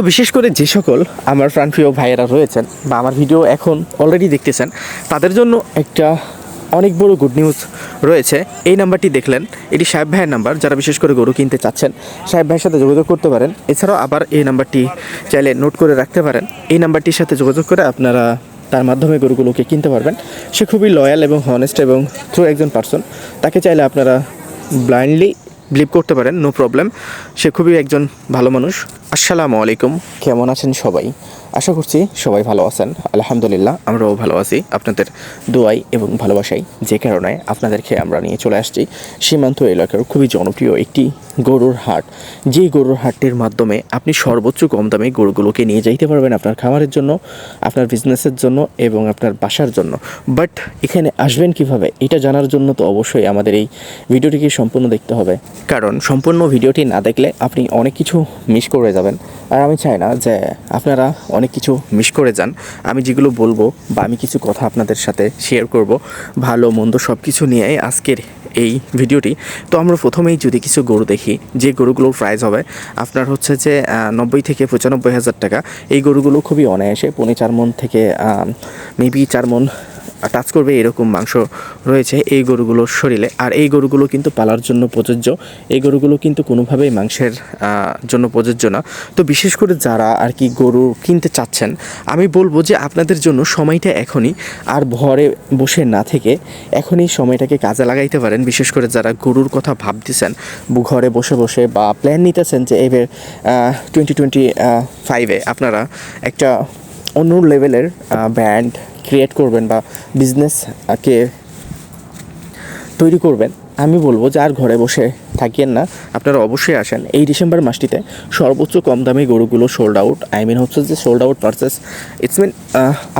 তো বিশেষ করে যে সকল আমার প্রাণপ্রিয় ভাইয়েরা রয়েছেন বা আমার ভিডিও এখন অলরেডি দেখতেছেন, তাদের জন্য একটা অনেক বড় গুড নিউজ রয়েছে। এই নাম্বারটি দেখলেন, এটি সাহেব ভাইয়ের নাম্বার, যারা বিশেষ করে গরু কিনতে চাচ্ছেন, সাহেব ভাইয়ের সাথে যোগাযোগ করতে পারেন। এছাড়াও আবার এই নাম্বারটি চাইলে নোট করে রাখতে পারেন। এই নাম্বারটির সাথে যোগাযোগ করে আপনারা তার মাধ্যমে গরুগুলোকে কিনতে পারবেন। সে খুবই লয়াল এবং হনেস্ট এবং থ্রু একজন পার্সন তাকে চাইলে আপনারা ব্লাইন্ডলি বিলিভ করতে পারেন নো প্রবলেম সে খুবই একজন ভালো মানুষ। আসসালামু আলাইকুম। কেমন আছেন সবাই? আশা করছি সবাই ভালো আছেন। আলহামদুলিল্লাহ, আমরাও ভালো আছি। আপনাদের দোয়াই এবং ভালোবাসাই যে কারণে আপনাদেরকে আমরা নিয়ে চলে আসছি। সীমান্ত এলাকার খুবই জনপ্রিয় একটি গরুর হাট। যেই গরুর হাটটির মাধ্যমে আপনি সর্বোচ্চ কম দামে গরুগুলোকে নিয়ে যাইতে পারবেন আপনার খামারের জন্য, আপনার বিজনেসের জন্য এবং আপনার বাসার জন্য। বাট এখানে আসবেন কীভাবে? এটা জানার জন্য তো অবশ্যই আমাদের এই ভিডিওটিকে সম্পূর্ণ দেখতে হবে। কারণ সম্পূর্ণ ভিডিওটি না দেখলে আপনি অনেক কিছু মিস করে যাবেন। আর আমি চাই না যে আপনারা অনেক কিছু মিস করে যান। আমি যেগুলো বলব বা আমি কিছু কথা আপনাদের সাথে শেয়ার করব, ভালো, মন্দ সব কিছু নিয়ে আজকের এই ভিডিওটি। তো আমরা প্রথমেই যদি কিছু গরু দেখি, যে গরুগুলোর প্রাইস হবে, আপনার হচ্ছে যে নব্বই থেকে পঁচানব্বই হাজার টাকা। এই গরুগুলো খুবই অনায়াসে, পৌনে চার মন থেকে মেবি চার মন টাচ করবে এরকম মাংস রয়েছে এই গরুগুলোর শরীরে। আর এই গরুগুলো কিন্তু পালার জন্য প্রযোজ্য। এই গরুগুলো কিন্তু কোনোভাবেই মাংসের জন্য প্রযোজ্য না। তো বিশেষ করে যারা আর কি গরু কিনতে চাচ্ছেন, আমি বলব যে আপনাদের জন্য সময়টা এখনই। আর ঘরে বসে না থেকে এখনই সময়টাকে কাজে লাগাইতে পারেন। বিশেষ করে যারা গরুর কথা ভাবতেছেন ঘরে বসে বসে বা প্ল্যান নিতেছেন যে এবার টোয়েন্টি টোয়েন্টি ফাইভে আপনারা একটা অন্য লেভেলের ব্র্যান্ড ক্রিয়েট করবেন বা বিজনেসকে তৈরি করবেন, আমি বলব যে আর ঘরে বসে থাকিয়েন না। আপনারা অবশ্যই আসেন। এই ডিসেম্বর মাসটিতে সর্বোচ্চ কম দামে গরুগুলো সোল্ড আউট আই মিন হচ্ছে যে sold out purchase it's mean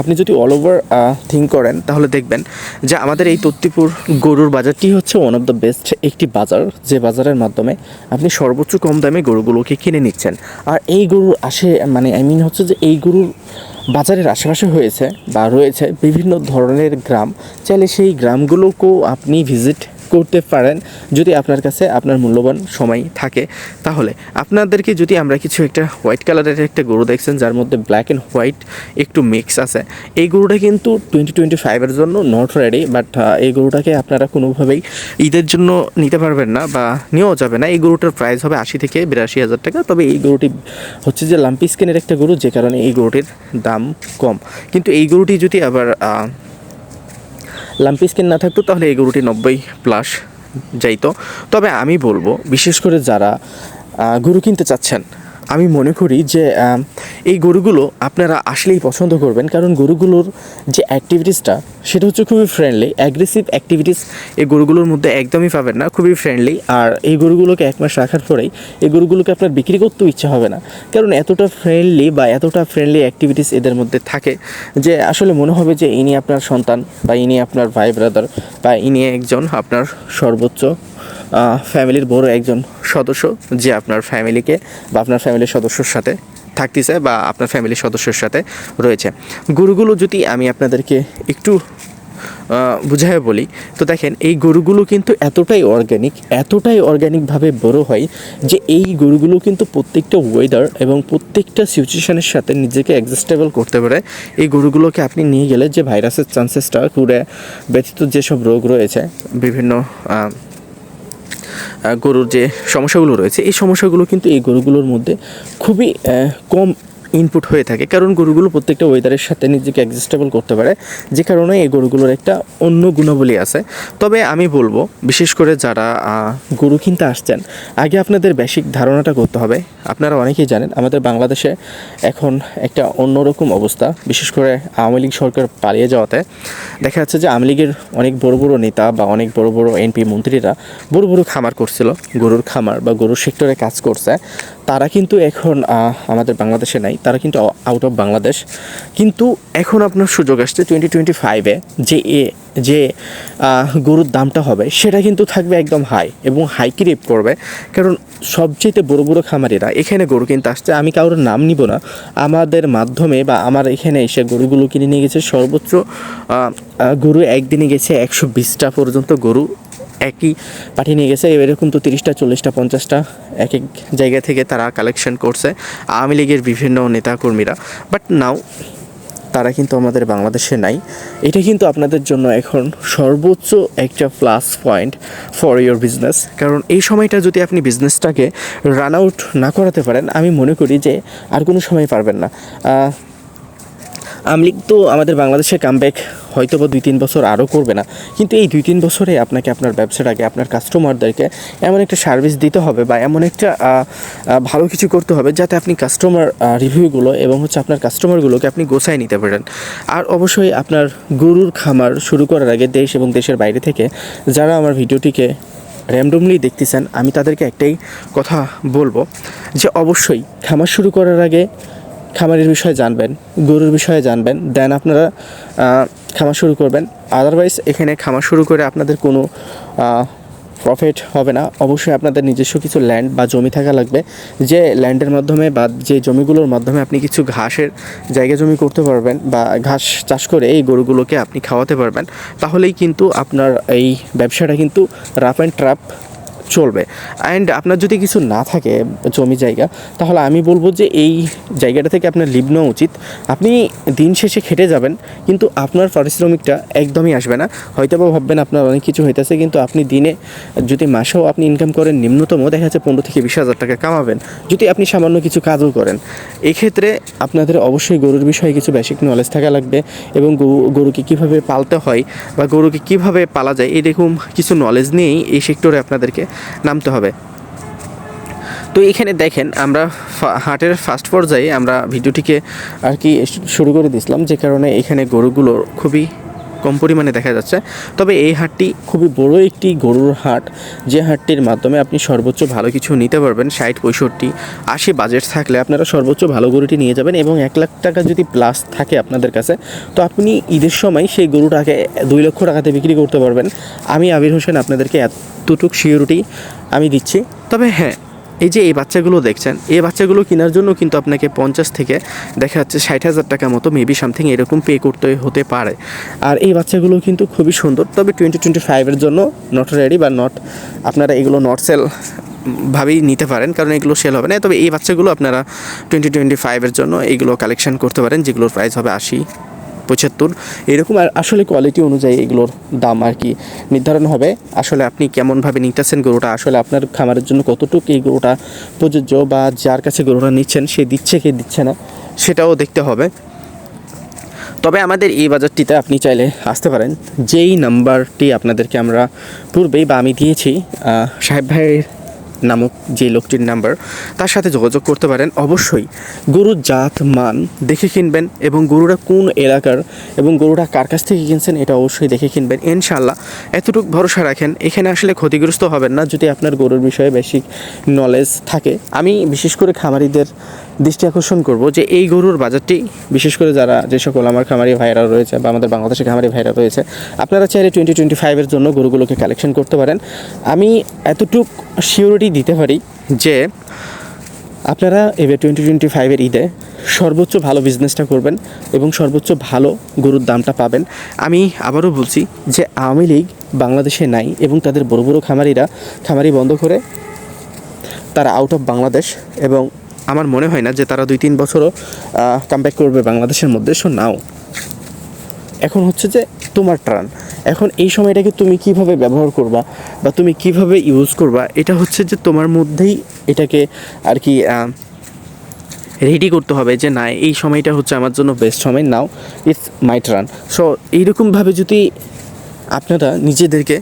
আপনি যদি অল ওভার থিঙ্ক করেন, তাহলে দেখবেন যে আমাদের এই তত্তিপুর গরুর বাজারটি হচ্ছে ওয়ান অফ দ্য বেস্ট একটি বাজার, যে বাজারের মাধ্যমে আপনি সর্বোচ্চ কম দামে গরুগুলোকে কিনে নিচ্ছেন। আর এই গরুর আসে মানে আই মিন হচ্ছে যে এই গরুর বাজারের আশেপাশে হয়েছে বা রয়েছে বিভিন্ন ধরনের গ্রাম। চাইলে সেই গ্রামগুলোকেও আপনি ভিজিট করতে পারেন যদি আপনার কাছে আপনার মূল্যবান সময় থাকে। তাহলে আপনাদেরকে যদি আমরা কিছু একটা হোয়াইট কালারের একটা গরু দেখছেন, যার মধ্যে ব্ল্যাক অ্যান্ড হোয়াইট একটু মিক্স আছে, এই গরুটা কিন্তু টোয়েন্টি টোয়েন্টি ফাইভের জন্য নট রেডি বাট এই গরুটাকে আপনারা কোনোভাবেই ঈদের জন্য নিতে পারবেন না বা নেওয়া যাবে না। এই গরুটার প্রাইস হবে আশি থেকে বিরাশি হাজার টাকা। তবে এই গরুটি হচ্ছে যে লাম্পি স্কিনের একটা গরু, যে কারণে এই গরুটির দাম কম। কিন্তু এই গরুটি যদি আবার লাম্পি স্কিন না থাকতো, তাহলে এই গরুটি নব্বই প্লাস যাইতো। তবে আমি বলব, বিশেষ করে যারা গরু কিনতে চাচ্ছেন আমি মনে করি যে এই গরুগুলো আপনারা আসলেই পছন্দ করবেন। কারণ গরুগুলোর যে অ্যাক্টিভিটিসটা সেটা হচ্ছে খুবই ফ্রেন্ডলি অ্যাগ্রেসিভ অ্যাক্টিভিটিস এই গরুগুলোর মধ্যে একদমই পাবেন না, খুবই ফ্রেন্ডলি আর এই গরুগুলোকে এক মাস রাখার পরেই এই গরুগুলোকে আপনার বিক্রি করতেও ইচ্ছা হবে না। কারণ এতটা ফ্রেন্ডলি বা এতটা ফ্রেন্ডলি অ্যাক্টিভিটিস এদের মধ্যে থাকে যে, আসলে মনে হবে যে, ইনি আপনার সন্তান বা ইনি আপনার ভাই ব্রাদার বা ইনি একজন আপনার সর্বোচ্চ ফ্যামিলির বড় একজন সদস্য যে আপনার ফ্যামিলিকে বা আপনার ফ্যামিলির সদস্যর সাথে থাকতেছে বা আপনার ফ্যামিলির সদস্যর সাথে রয়েছে। গরুগুলো যদি আমি আপনাদেরকে একটু বুঝায় বলি, তো দেখেন, এই গরুগুলো কিন্তু এতটাই অর্গ্যানিক এতটাই অর্গ্যানিকভাবে বড় হয় যে এই গরুগুলো কিন্তু প্রত্যেকটা ওয়েদার এবং প্রত্যেকটা সিচুয়েশনের সাথে নিজেকে অ্যাডজাস্টেবল করতে পারে। এই গরুগুলোকে আপনি নিয়ে গেলে যে ভাইরাসের চান্সেসটা ঘুরে ব্যতীত যেসব রোগ রয়েছে, বিভিন্ন গরুর যে সমস্যাগুলো রয়েছে এই সমস্যাগুলো কিন্তু এই গরুগুলোর মধ্যে খুবই কম ইনপুট হয়ে থাকে। কারণ গরুগুলো প্রত্যেকটা ওয়েদারের সাথে নিজেকে অ্যাডজাস্টেবল করতে পারে। যে কারণে এই গরুগুলোর একটা অন্য গুণাবলী আছে। তবে আমি বলব, বিশেষ করে যারা গরু কিনতে আসছেন, আগে আপনাদের বেসিক ধারণাটা করতে হবে। আপনারা অনেকেই জানেন, আমাদের বাংলাদেশে এখন একটা অন্যরকম অবস্থা। বিশেষ করে আওয়ামী লীগ সরকার পালিয়ে যাওয়াতে দেখা যাচ্ছে যে আওয়ামী লীগের অনেক বড় বড় নেতা বা অনেক বড় বড় এমপি মন্ত্রীরা বড় বড় খামার করছিল। গরুর খামার বা গরুর সেক্টরে কাজ করছে। তারা কিন্তু এখন আমাদের বাংলাদেশে নাই, তারা কিন্তু আউট অফ বাংলাদেশ। কিন্তু এখন আপনার সুযোগ আসছে টোয়েন্টি টোয়েন্টি ফাইভে যে এ, যে গরুর দামটা হবে, সেটা কিন্তু থাকবে একদম হাই এবং হাই ক্রিপ করবে। কারণ সবচেয়ে বড় বড় খামারিরা, এখানে গরু কিনতে আসছে, আমি কারোর নাম নিব না। আমাদের মাধ্যমে বা আমার এখানে এসে গরুগুলো কিনে নিয়ে গেছে সর্বোচ্চ গরু একদিনে গেছে একশো বিশটা পর্যন্ত গরু। একই পাঠিয়ে নিয়ে গেছে। এরকম তো তিরিশটা, চল্লিশটা, পঞ্চাশটা এক এক জায়গা থেকে তারা কালেকশন করছে আওয়ামী লীগের বিভিন্ন নেতাকর্মীরা। বাট নাও তারা কিন্তু আমাদের বাংলাদেশে নাই। এটা কিন্তু আপনাদের জন্য এখন সর্বোচ্চ একটা plus point for your business কারণ এই সময়টা যদি আপনি বিজনেসটাকে রান আউট না করাতে পারেন, আমি মনে করি যে আর কোনো সময় পারবেন না। আমলিগ তো আমাদের বাংলাদেশে কামব্যাক হয়তো বা দুই তিন বছর আরও করবে না। কিন্তু এই দুই তিন বছরে আপনাকে আপনার ব্যবসাটাকে আপনার কাস্টমারদেরকে এমন একটা সার্ভিস দিতে হবে বা এমন একটা ভালো কিছু করতে হবে যাতে আপনি কাস্টমার রিভিউগুলো এবং হচ্ছে আপনার কাস্টমারগুলোকে আপনি গোছায় নিতে পারেন। আর অবশ্যই আপনার গরুর খামার শুরু করার আগে দেশ এবং দেশের বাইরে থেকে যারা আমার ভিডিওটিকে র্যান্ডমলি দেখতেছেন, আমি তাদেরকে একটাই কথা বলব যে অবশ্যই খামার শুরু করার আগে খামারের বিষয়ে জানবেন, গরুর বিষয়ে জানবেন, দেন আপনারা খামার শুরু করবেন। আদারওয়াইজ এখানে খামার শুরু করে আপনাদের কোনো প্রফিট হবে না। অবশ্যই আপনাদের নিজস্ব কিছু ল্যান্ড বা জমি থাকা লাগবে। যে ল্যান্ডের মাধ্যমে বা যে জমিগুলোর মাধ্যমে আপনি কিছু ঘাসের জায়গা জমি করতে পারবেন বা ঘাস চাষ করে এই গরুগুলোকে আপনি খাওয়াতে পারবেন, তাহলেই কিন্তু আপনার এই ব্যবসাটা কিন্তু রাফ অ্যান্ড ট্রাপ চলবে। অ্যান্ড আপনার যদি কিছু না থাকে জমি জায়গা, তাহলে আমি বলব যে এই জায়গাটা থেকে আপনার লিভ নেওয়া উচিত। আপনি দিন শেষে খেটে যাবেন, কিন্তু আপনার পারিশ্রমিকটা একদমই আসবে না। হয়তো বা ভাববেন আপনার অনেক কিছু হইতেছে, কিন্তু আপনি দিনে যদি মাসেও আপনি ইনকাম করেন, নিম্নতম দেখা যাচ্ছে পনেরো থেকে বিশ হাজার টাকা কামাবেন। যদি আপনি সামান্য কিছু কাজও করেন, এক্ষেত্রে আপনাদের অবশ্যই গরুর বিষয়ে কিছু বেসিক নলেজ থাকা লাগবে এবং গরু, গরুকে কীভাবে পালতে হয় বা গরুকে কীভাবে পালা যায়, এরকম কিছু নলেজ নিয়েই এই সেক্টরে আপনাদেরকে নামতে হবে। তো এখানে দেখেন আমরা হাটের ফার্স্ট পর্যায়ে আমরা ভিডিওটিকে আর কি শুরু করে দিয়েছিলাম, যে কারণে এখানে গরুগুলো খুবই কম পরিমাণে দেখা যাচ্ছে। তবে এই হাটটি খুবই বড় একটি গরুর হাট। যে হাটটির মাধ্যমে আপনি সর্বোচ্চ ভালো কিছু নিতে পারবেন, ষাট, পঁয়ষট্টি, আশি বাজেট থাকলে আপনারা সর্বোচ্চ ভালো গরুটি নিয়ে যাবেন এবং এক লাখ টাকা যদি প্লাস থাকে আপনাদের কাছে, তো আপনি ঈদের সময় সেই গরুটাকে দুই লক্ষ টাকাতে বিক্রি করতে পারবেন। আমি আবির হোসেন আপনাদেরকে এতটুক সিওরিটি আমি দিচ্ছি। তবে হ্যাঁ এই যে এই বাচ্চাগুলো দেখছেন, এই বাচ্চাগুলো কেনার জন্য কিন্তু আপনাকে পঞ্চাশ থেকে দেখা যাচ্ছে ষাট হাজার টাকা মতো মেবি সামথিং এরকম পে করতে হতে পারে। আর এই বাচ্চাগুলো কিন্তু খুবই সুন্দর, তবে টোয়েন্টি টোয়েন্টি ফাইভের জন্য নট রেডি বা নট আপনারা এগুলো নট সেল ভাবেই নিতে পারেন, কারণ এগুলো সেল হবে না। তবে এই বাচ্চাগুলো আপনারা টোয়েন্টি টোয়েন্টি ফাইভের জন্য এইগুলো কালেকশন করতে পারেন, যেগুলোর প্রাইস হবে আশি। পঁচাত্তর। এরকম আসলে কোয়ালিটি অনুযায়ী এগুলোর দাম আর কি নির্ধারণ হবে। আসলে আপনি কেমনভাবে নিতেছেন গরুটা, আসলে আপনার খামারের জন্য কতটুকু এই গরুটা প্রযোজ্য বা যার কাছে গরুটা নিচ্ছেন সে দিচ্ছে কে দিচ্ছে না, সেটাও দেখতে হবে। তবে আমাদের এই বাজারটিতে আপনি চাইলে আসতে পারেন। যেই নাম্বারটি আপনাদেরকে আমরা পূর্বেই বা আমি দিয়েছি সাহেব ভাইয়ের নামক যে লোকটির নাম্বার, তার সাথে যোগাযোগ করতে পারেন। অবশ্যই গরুর জাত, মান দেখে কিনবেন এবং গরুরা কোন এলাকার এবং গরুরা কার কাছ থেকে কিনছেন এটা অবশ্যই দেখে কিনবেন। ইনশাল্লাহ এতটুকু ভরসা রাখেন। এখানে আসলে ক্ষতিগ্রস্ত হবেন না যদি আপনার গরুর বিষয়ে বেশি নলেজ থাকে। আমি বিশেষ করে খামারিদের দৃষ্টি আকর্ষণ করব যে এই গরুর বাজারটি, বিশেষ করে যারা যে সকল আমার খামারি ভাইরা রয়েছে বা আমাদের বাংলাদেশের খামারি ভাইরা রয়েছে, আপনারা চাইলে টোয়েন্টি টোয়েন্টি ফাইভের জন্য গরুগুলোকে কালেকশন করতে পারেন। আমি এতটুক সিওরিটি দিতে পারি যে আপনারা এবার টোয়েন্টি টোয়েন্টি ফাইভের ঈদে সর্বোচ্চ ভালো বিজনেসটা করবেন এবং সর্বোচ্চ ভালো গরুর দামটা পাবেন। আমি আবারও বলছি যে আওয়ামী লীগ বাংলাদেশে নাই এবং তাদের বড় বড় খামারিরা, খামারি বন্ধ করে তারা আউট অফ বাংলাদেশ এবং আমার মনে হয় না যে তারা দুই তিন বছরও কামব্যাক করবে বাংলাদেশের মধ্যে। সো নাও এখন হচ্ছে যে তোমার টার্ন। এখন এই সময়টাকে তুমি কীভাবে ব্যবহার করবা বা তুমি কীভাবে ইউজ করবা, এটা হচ্ছে যে তোমার মধ্যেই এটাকে আর কি রেডি করতে হবে যে না, এই সময়টা হচ্ছে আমার জন্য বেস্ট সময় now it's my turn so এইরকমভাবে যদি আপনারা নিজেদেরকে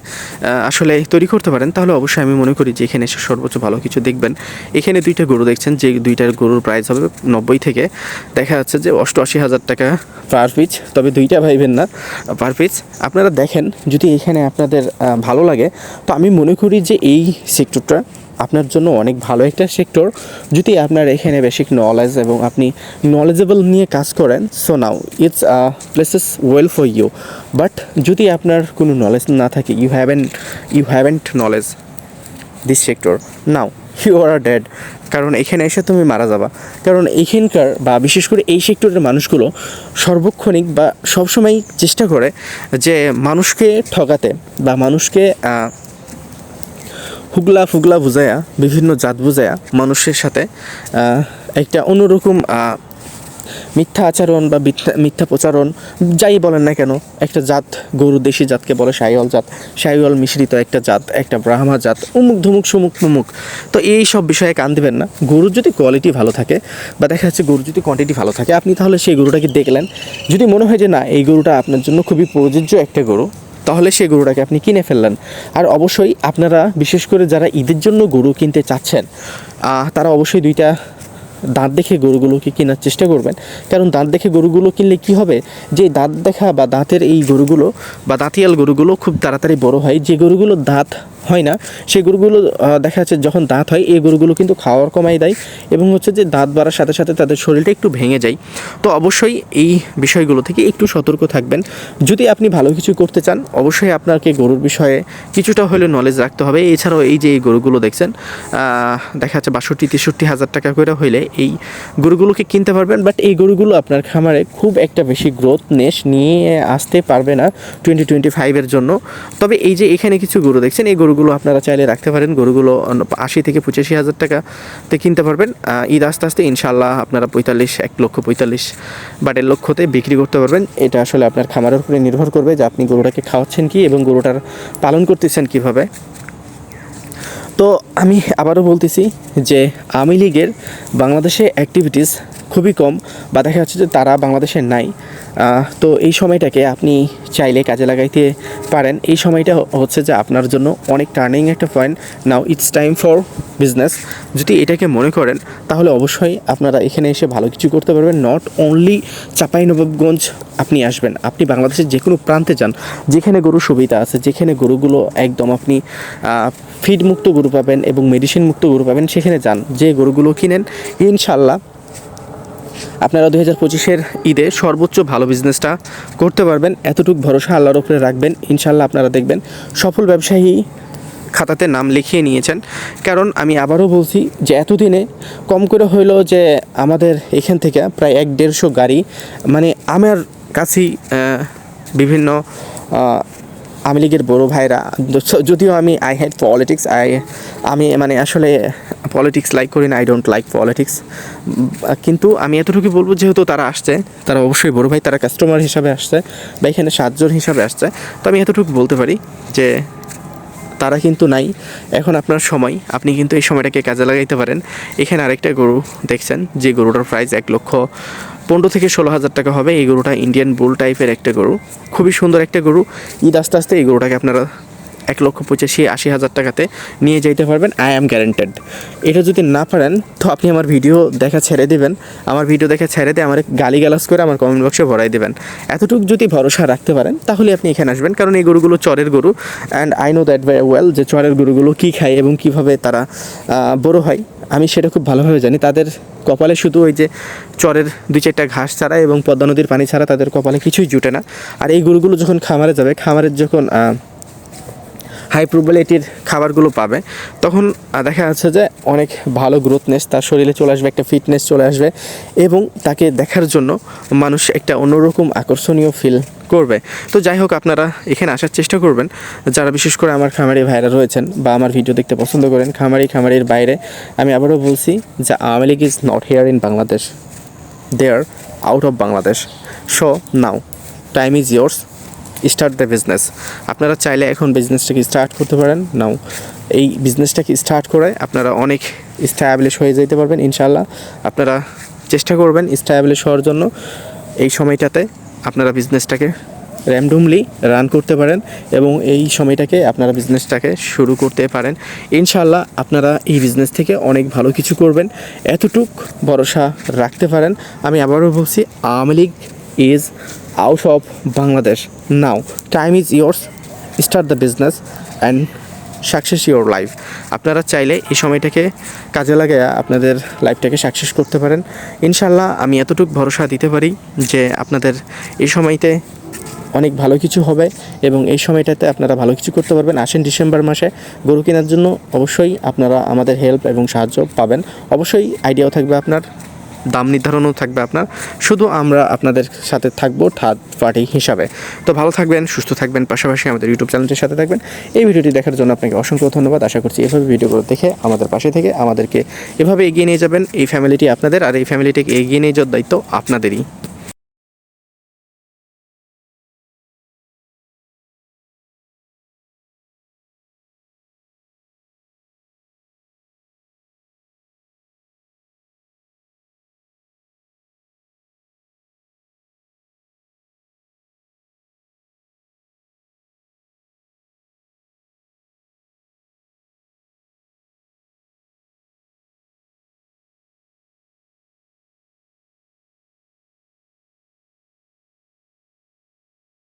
আসলে তৈরি করতে পারেন, তাহলে অবশ্যই আমি মনে করি যে এখানে এসে সর্বোচ্চ ভালো কিছু দেখবেন। এখানে দুইটা গরু দেখছেন, যে দুইটার গরুর প্রাইস হবে নব্বই থেকে। দেখা যাচ্ছে যে অষ্টআশি হাজার টাকা পার পিচ তবে দুইটা ভাইবেন না পার পিচ আপনারা দেখেন, যদি এখানে আপনাদের ভালো লাগে, তো আমি মনে করি যে এই সেক্টরটা আপনার জন্য অনেক ভালো একটা সেক্টর যদি আপনার এখানে বেসিক নলেজ এবং আপনি নলেজেবল নিয়ে কাজ করেন so now it's places well for you but যদি আপনার কোনো নলেজ না থাকে you haven you haven't knowledge this sector now you are a dad কারণ এখানে এসে তুমি মারা যাবা। কারণ এইখানকার বা বিশেষ করে এই সেক্টরের মানুষগুলো সর্বক্ষণিক বা সবসময় চেষ্টা করে যে মানুষকে ঠকাতে বা মানুষকে হুগলা ফুগলা বুঝায়া, বিভিন্ন জাত বুঝায়া মানুষের সাথে একটা অন্যরকম মিথ্যা আচরণ বা মিথ্যা মিথ্যা প্রচারণ, যাই বলেন না কেন, একটা জাত, গরু দেশি জাতকে বলে সাইওয়াল জাত সাইওয়াল মিশ্রিত একটা জাত, একটা ব্রাহ্মা জাত, উমুক ধুমুক সুমুক মুমুক। তো এই সব বিষয়ে কান দেবেন না। গরুর যদি কোয়ালিটি ভালো থাকে বা দেখা যাচ্ছে গরুর যদি কোয়ান্টিটি ভালো থাকে, আপনি তাহলে সেই গরুটাকে দেখলেন। যদি মনে হয় যে না, এই গরুটা আপনার জন্য খুবই প্রযোজ্য একটা গরু তাহলে সেই গরুটাকে আপনি কিনে ফেললেন। আর অবশ্যই আপনারা, বিশেষ করে যারা ঈদের জন্য গরু কিনতে চাচ্ছেন তারা অবশ্যই দুইটা দাঁত দেখে গরুগুলোকে কেনার চেষ্টা করবেন। কারণ দাঁত দেখে গরুগুলো কিনলে কি হবে? যে দাঁত দেখা বা দাঁতের এই গরুগুলো বা দাঁতিয়াল গরুগুলো খুব তাড়াতাড়ি বড় হয়। যে গরুগুলো দাঁত হয় না সেই গরুগুলো দেখা যাচ্ছে যখন দাঁত হয়, এই গরুগুলো কিন্তু খাওয়ার কমাই দেয় এবং হচ্ছে যে দাঁত বাড়ার সাথে সাথে তাদের শরীরটা একটু ভেঙে যায়। তো অবশ্যই এই বিষয়গুলো থেকে একটু সতর্ক থাকবেন। যদি আপনি ভালো কিছু করতে চান, অবশ্যই আপনাকে গরুর বিষয়ে কিছুটা হলেও নলেজ রাখতে হবে। এছাড়াও এই যে এই গরুগুলো দেখছেন দেখা যাচ্ছে বাষট্টি, তেষট্টি হাজার টাকা করে হইলে এই গরুগুলোকে কিনতে পারবেন বাট এই গরুগুলো আপনার খামারে খুব একটা বেশি গ্রোথ নেশ নিয়ে আসতে পারবে না টোয়েন্টি টোয়েন্টি ফাইভের জন্য। তবে এই যে এখানে কিছু গরু দেখছেন, এই গরুগুলো আপনারা চাইলে রাখতে পারেন। গরুগুলো আশি থেকে পঁচাশি হাজার টাকাতে কিনতে পারবেন। ঈদ আস্তে আস্তে ইনশাল্লাহ আপনারা পঁয়তাল্লিশ, এক লক্ষ পঁয়তাল্লিশ বা দেড় লক্ষতে বিক্রি করতে পারবেন। এটা আসলে আপনার খামারের উপরে নির্ভর করবে যে আপনি গরুটাকে খাওয়াচ্ছেন কি এবং গরুটার পালন করতেছেন কীভাবে। তো আমি আবারও বলতেছি যে আওয়ামী লীগের বাংলাদেশে অ্যাক্টিভিটিস খুবই কম, বা দেখা যাচ্ছে যে তারা বাংলাদেশে নাই। তো এই সময়টাকে আপনি চাইলে কাজে লাগাইতে পারেন। এই সময়টা হচ্ছে যে আপনার জন্য অনেক টার্নিং একটা point now it's time for business যদি এটাকে মনে করেন, তাহলে অবশ্যই আপনারা এখানে এসে ভালো কিছু করতে পারবেন। নট অনলি চাঁপাইনবাবগঞ্জ আপনি আসবেন, আপনি বাংলাদেশের যে কোনো প্রান্তে যান, যেখানে গরু সুবিধা আছে, যেখানে গরুগুলো একদম আপনি ফিড মুক্ত গরু পাবেন এবং মেডিসিন মুক্ত গরু পাবেন, সেখানে যান, যে গরুগুলো কিনেন ইনশাল্লাহ আপনারা দুই হাজার পঁচিশের ঈদে সর্বোচ্চ ভালো বিজনেসটা করতে পারবেন। এতটুকু ভরসা আল্লাহর উপরে রাখবেন। ইনশাল্লাহ আপনারা দেখবেন সফল ব্যবসায়ী খাতাতে নাম লিখিয়ে নিয়েছেন। কারণ আমি আবারও বলছি যে এতদিনে কম করে হইল যে আমাদের এখান থেকে প্রায় এক দেড়শো গাড়ি মানে আমার কাছেই বিভিন্ন আওয়ামী লীগের বড় ভাইরা, যদিও আমি আই হ্যাড পলিটিক্স, আই, আমি মানে আসলে পলিটিক্স লাইক করি না আই ডোন্ট লাইক পলিটিক্স কিন্তু আমি এতটুকু বলব যেহেতু তারা আসছে, তারা অবশ্যই বড় ভাই, তারা কাস্টমার হিসাবে আসছে বা এখানে সাতজন হিসাবে আসছে। তো আমি এতটুকু বলতে পারি যে তারা কিন্তু নাই। এখন আপনার সময়, আপনি কিন্তু এই সময়টাকে কাজে লাগাইতে পারেন। এখানে আরেকটা গরু দেখছেন, যে গরুটার প্রাইস এক লক্ষ পনেরো থেকে ষোলো হাজার টাকা হবে। এই গরুটা ইন্ডিয়ান বুল টাইপের একটা গরু। খুবই সুন্দর একটা গরু। ঈদ আস্তে আস্তে এই গরুটাকে আপনারা এক লক্ষ পঁচাশি, আশি হাজার টাকাতে নিয়ে যাইতে পারবেন। আই অ্যাম গ্যারেন্টেড এটা যদি না পারেন, তো আপনি আমার ভিডিও দেখা ছেড়ে দেবেন। আমার ভিডিও দেখে ছেড়ে দিয়ে আমার গালি গালাজ করে আমার কমেন্ট বক্সে ভরাই দেবেন। এতটুকু যদি ভরসা রাখতে পারেন, তাহলে আপনি এখানে আসবেন। কারণ এই গরুগুলো চরের গরু। And I know that very well যে চরের গরুগুলো কী খায় এবং কীভাবে তারা বড় হয়। আমি সেটা খুব ভালোভাবে জানি। তাদের কপালে শুধু ওই যে চরের দুই চারটা ঘাস ছাড়া এবং পদ্মা নদীর পানি ছাড়া তাদের কপালে কিছুই জুটে না। আর এই গরুগুলো যখন খামারে যাবে, খামারের যখন হাই প্রোবালিটির খাবারগুলো পাবে। তখন দেখা যাচ্ছে যে অনেক ভালো গ্রোথনেস, তার শরীরে চলে আসবে, একটা ফিটনেস চলে আসবে এবং তাকে দেখার জন্য মানুষ একটা অন্যরকম আকর্ষণীয় ফিল করবে। তো যাই হোক, আপনারা এখানে আসার চেষ্টা করবেন। যারা বিশেষ করে আমার খামারি ভাইরা রয়েছেন বা আমার ভিডিও দেখতে পছন্দ করেন, খামারি খামারির বাইরে, আমি আবারও বলছি যে Awami League is not here in Bangladesh they are out of Bangladesh so now time is yours start the business আপনারা চাইলে এখন বিজনেসটাকে স্টার্ট করতে পারেন। নাও এই বিজনেসটাকে স্টার্ট করে আপনারা অনেক স্ট্যাবলিশ হয়ে যেতে পারবেন ইনশাল্লাহ আপনারা চেষ্টা করবেন স্ট্যাবলিশ হওয়ার জন্য। এই সময়টাতে আপনারা বিজনেসটাকে র্যান্ডমলি রান করতে পারেন এবং এই সময়টাকে আপনারা বিজনেসটাকে শুরু করতে পারেন। ইনশাল্লাহ আপনারা এই বিজনেস থেকে অনেক ভালো কিছু করবেন। এতটুক ভরসা রাখতে পারেন। আমি আবারও বলছি, Awami League is out of Bangladesh now time is yours start the business and success your life আপনারা চাইলে এই সময়টাকে কাজে লাগায় আপনাদের লাইফটাকে সাকসেস করতে পারেন। ইনশাল্লাহ আমি এতটুকু ভরসা দিতে পারি যে আপনাদের এই সময়তে অনেক ভালো কিছু হবে এবং এই সময়টাতে আপনারা ভালো কিছু করতে পারবেন। আসেন ডিসেম্বর মাসে গরু কেনার জন্য অবশ্যই আপনারা আমাদের হেল্প এবং সাহায্য পাবেন। অবশ্যই আইডিয়াও থাকবে আপনার। দাম নির্ধারণও থাকবে আপনার। শুধু আমরা আপনাদের সাথে থাকব থার্ড পার্টি হিসাবে। তো ভালো থাকবেন, সুস্থ থাকবেন, পাশাপাশি আমাদের ইউটিউব চ্যানেলটির সাথে থাকবেন। এই ভিডিওটি দেখার জন্য আপনাকে অসংখ্য ধন্যবাদ। আশা করছি এভাবে ভিডিওগুলো দেখে আমাদের পাশে থেকে আমাদেরকে এভাবে এগিয়ে নিয়ে যাবেন। এই ফ্যামিলিটি আপনাদের, আর এই ফ্যামিলিটিকে এগিয়ে নিয়ে যাওয়ার দায়িত্ব আপনাদেরই।